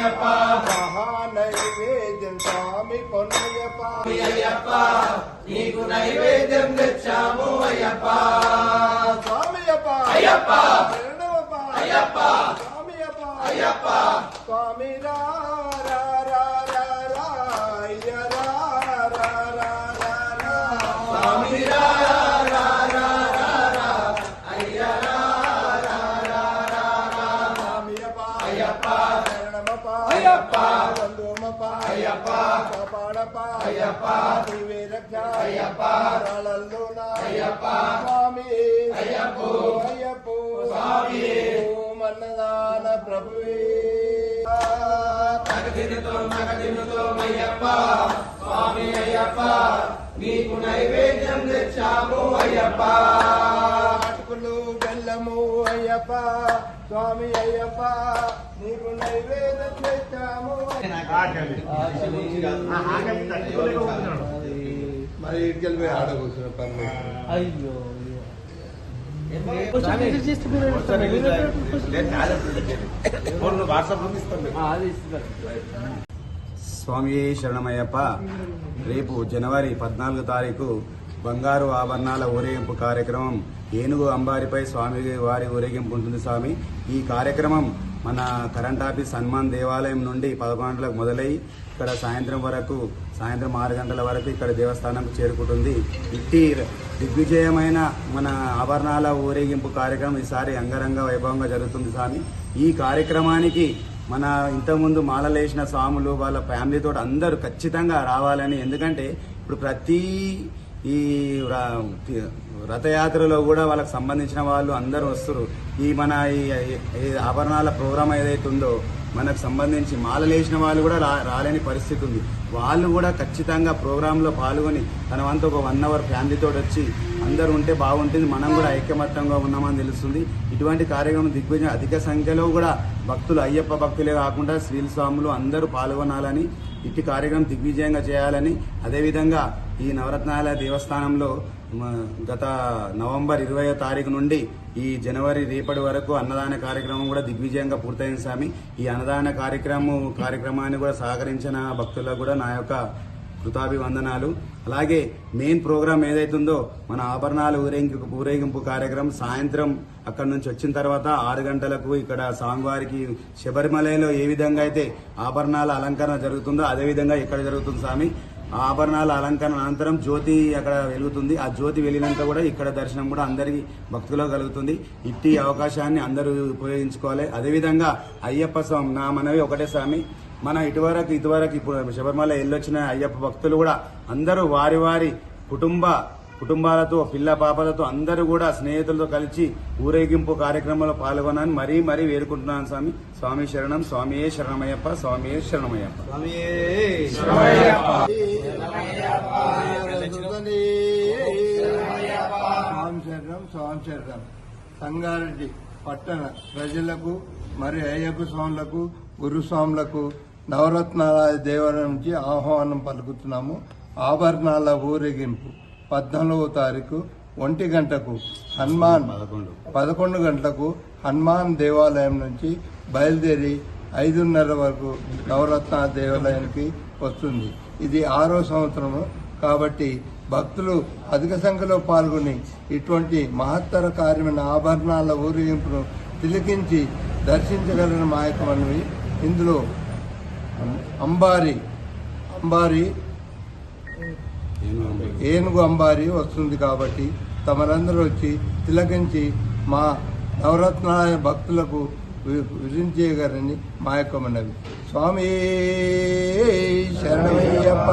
పొన్నయ్యప్ప మహానైవేద్యం స్వామి పొన్నయ్యప్ప అయ్యప్ప నీకు నైవేద్యం తెచ్చాము అయ్యప్ప స్వామియప్ప అయ్యప్ప శరణమప్ప అయ్యప్ప స్వామియప్ప అయ్యప్ప స్వామి రా రా అయ్యప్ప. కాపాడప్ప అయ్యప్ప. నీవే రక్ష అయ్యప్ప. రాళ్ళల్లోన. అయ్యప్ప. స్వామి. అయ్యప్పో. అయ్యప్పో. స్వామి. ఓం అన్నదాన ప్రభువే. నగదినుతో నగదినుతో అయ్యప్ప. స్వామి అయ్యప్ప. నీకు నైవేద్యం తెచ్చాము అయ్యప్ప. అటుకులు బెల్లము అయ్యప్ప. స్వామి అయ్యప్ప. నీకు నైవేద్యం తెచ్చాము మరి ఇటుకెళ్ళి ఆడ కూర్చున్న పని అయ్యో స్వామి శరణమయ్యప్ప రేపు జనవరి పద్నాలుగు తారీఖు బంగారు ఆభరణాల ఊరేగింపు కార్యక్రమం ఏనుగు అంబారిపై స్వామి వారి ఊరేగింపు ఉంటుంది స్వామి. ఈ కార్యక్రమం మన కరెంట్ ఆఫీస్ హనుమాన్ దేవాలయం నుండి పదకొండులకు మొదలై ఇక్కడ సాయంత్రం వరకు సాయంత్రం ఆరు గంటల వరకు ఇక్కడ దేవస్థానంకు చేరుకుంటుంది. ఇట్టి దిగ్విజయమైన మన ఆభరణాల ఊరేగింపు కార్యక్రమం ఈసారి అంగరంగ వైభవంగా జరుగుతుంది స్వామి. ఈ కార్యక్రమానికి మన ఇంతకుముందు మాలలేసిన స్వాములు వాళ్ళ ఫ్యామిలీతో అందరూ ఖచ్చితంగా రావాలని. ఎందుకంటే ఇప్పుడు ప్రతి ఈ రథయాత్రలో కూడా వాళ్ళకి సంబంధించిన వాళ్ళు అందరూ వస్తారు. ఈ మన ఈ ఆభరణాల ప్రోగ్రాం ఏదైతే ఉందో మనకు సంబంధించి మాలలేసిన వాళ్ళు కూడా రా రాలేని పరిస్థితి ఉంది. వాళ్ళు కూడా ఖచ్చితంగా ప్రోగ్రాంలో పాల్గొని తన వంతు ఒక వన్ అవర్ ఫ్యామిలీతో వచ్చి అందరూ ఉంటే బాగుంటుంది మనం కూడా ఐక్యమత్యంగా ఉన్నామని తెలుస్తుంది. ఇటువంటి కార్యక్రమం దిగ్విజయం అధిక సంఖ్యలో కూడా భక్తులు అయ్యప్ప భక్తులే కాకుండా శ్రీల స్వాములు అందరూ పాల్గొనాలని ఇట్టి కార్యక్రమం దిగ్విజయంగా చేయాలని అదేవిధంగా ఈ నవరత్నాల దేవస్థానంలో గత నవంబర్ ఇరవయో తారీఖు నుండి ఈ జనవరి రేపటి వరకు అన్నదాన కార్యక్రమం కూడా దిగ్విజయంగా పూర్తయింది స్వామి. ఈ అన్నదాన కార్యక్రమం కార్యక్రమాన్ని కూడా సహకరించిన భక్తులకు కూడా నా యొక్క కృతాభివందనాలు. అలాగే మెయిన్ ప్రోగ్రామ్ ఏదైతుందో మన ఆభరణాలు ఊరేగింపు ఊరేగింపు కార్యక్రమం సాయంత్రం అక్కడ నుంచి వచ్చిన తర్వాత ఆరు గంటలకు ఇక్కడ స్వామివారికి శబరిమలలో ఏ విధంగా అయితే ఆభరణాల అలంకరణ జరుగుతుందో అదే విధంగా ఇక్కడ జరుగుతుంది స్వామి. ఆభరణాల అలంకరణ అనంతరం జ్యోతి అక్కడ వెలుగుతుంది. ఆ జ్యోతి వెళ్ళినంత కూడా ఇక్కడ దర్శనం కూడా అందరికీ భక్తులకు కలుగుతుంది. ఇట్టి అవకాశాన్ని అందరూ ఉపయోగించుకోవాలి. అదేవిధంగా అయ్యప్ప స్వామి నా మనవి ఒకటే స్వామి. మన ఇటువరకు ఇటువరకు ఇప్పుడు శబరిమల వెళ్ళొచ్చిన అయ్యప్ప భక్తులు కూడా అందరూ వారి వారి కుటుంబ కుటుంబాలతో పిల్ల పాపలతో అందరూ కూడా స్నేహితులతో కలిసి ఊరేగింపు కార్యక్రమంలో పాల్గొనని మరీ మరీ వేడుకుంటున్నాను స్వామి. స్వామి శరణం స్వామియే శరణమయ్యప్ప స్వామియే శరణమయ్యప్ప. స్వామి సంగారెడ్డి పట్టణ ప్రజలకు మరియు అయ్యప్ప స్వాములకు గురుస్వాములకు నవరత్నాల దేవాలయం నుంచి ఆహ్వానం పలుకుతున్నాము. ఆభరణాల ఊరేగింపు పద్నాలుగవ తారీఖు ఒంటి గంటకు హనుమాన్ పదకొండు. పదకొండు గంటలకు హనుమాన్ దేవాలయం నుంచి బయలుదేరి ఐదున్నర వరకు నవరత్న దేవాలయానికి వస్తుంది. ఇది ఆరో సంవత్సరము కాబట్టి భక్తులు అధిక సంఖ్యలో పాల్గొని ఇటువంటి మహత్తర కార్యమైన ఆభరణాల ఊరేగింపును తిలకించి దర్శించగలిగిన మా యొక్క మనవి ఇందులో అంబారి అంబారి ఏనుగు అంబారి వస్తుంది కాబట్టి తమరందరూ వచ్చి తిలకించి మా నవరత్నాలయ భక్తులకు వి- మా యొక్క మనవి స్వామి శరణమయ్యప్ప.